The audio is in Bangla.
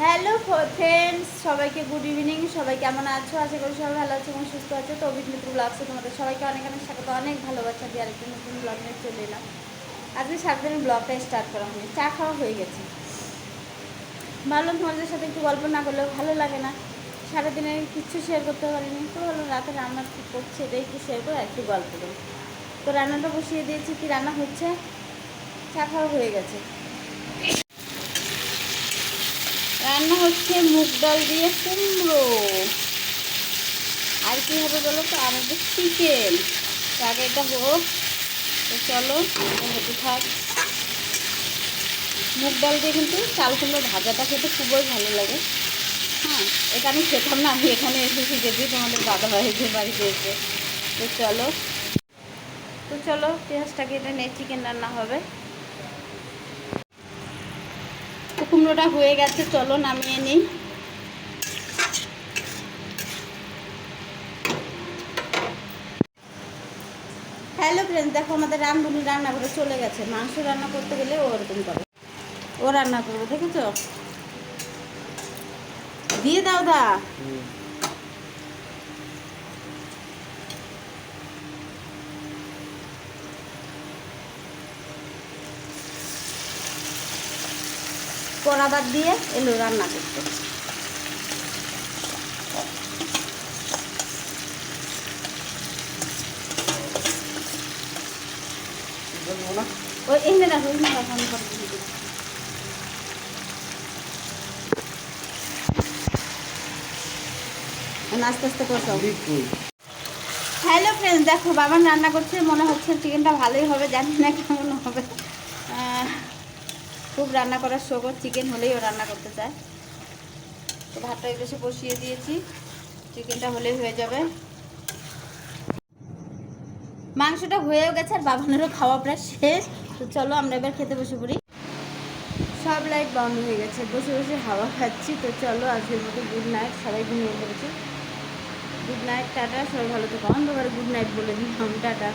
হ্যালো ফ্রেন্ডস সবাইকে গুড ইভিনিং সবাই কেমন আছো? আশা করি সবাই ভালো আছো এবং সুস্থ আছো। তো অভিজ্ঞ মিত্র ব্লগসে তোমাদের সবাইকে অনেক অনেক স্বাগত। অনেক ভালোবাসা দিয়ে আরেকটি নতুন ব্লগ নিয়ে চলে এলাম। আজকে সারাদিন ব্লগটা স্টার্ট করা হয়নি চা খাওয়া হয়ে গেছে। ভাবলাম তোমাদের সাথে একটু গল্প না করলেও ভালো লাগে না। সারাদিনে কিচ্ছু শেয়ার করতে পারিনি। তো ভালো রাতে রান্না কী করছে এটাই একটু শেয়ার করে একটু গল্প করি। তো রান্নাটা বসিয়ে দিয়েছি। কি রান্না হচ্ছে? চা খাওয়া হয়ে গেছে। রান্না হচ্ছে মুগ ডাল দিয়ে কুমড়ো। আর কি হবে বলো তো? আর হচ্ছে চিকেন। আগে এটা হোক, তো চলো হতে থাক। মুগ ডাল দিয়ে কিন্তু চাল কুমড়ো ভাজাটা খেতে খুবই ভালো লাগে। হ্যাঁ এটা আমি খেতাম না, আমি এখানে এসে শিখেছি, তোমাদের দাদা ভাইদের বাড়িতে এসে। তো চলো তো চলো, পেঁয়াজটাকে এটা নিয়ে চিকেন রান্না হবে তো কুমড়োটা হয়ে গেছে, চলো নামিয়ে নিই। হ্যালো ফ্রেন্ডস দেখো আমাদের রামধুনি রান্না করে চলে গেছে। মাংস রান্না করতে গেলে ও ওরকম করে। ও রান্না করবে, দেখেছ? দিয়ে দাও দা। কড়াবাদ দিয়ে এলো রান্না করতে। আস্তে হ্যালো ফ্রেন্ডস দেখো বাবা রান্না করছে, মনে হচ্ছে চিকেনটা ভালোই হবে, জানি না কেমন হবে। খুব রান্না করার শোক চিকেন হলেই ও রান্না করতে চায়। তো ভাতটা বেশি বসিয়ে দিয়েছি চিকেনটা হলেই হয়ে যাবে। মাংসটা হয়েও গেছে আর বাবানেরও খাওয়া প্রায় শেষ। তো চলো আমরা এবার খেতে বসে পড়ি। সব লাইট বন্ধ হয়ে গেছে, বসে বসে হাওয়া খাচ্ছি। তো চলো আজকের মতো গুড নাইট সবাই ঘুমিয়ে পড়েছে। গুড নাইট টাটা, সবাই ভালো থেকো। অন্ধকারে গুড নাইট বলে দিলাম, টাটা।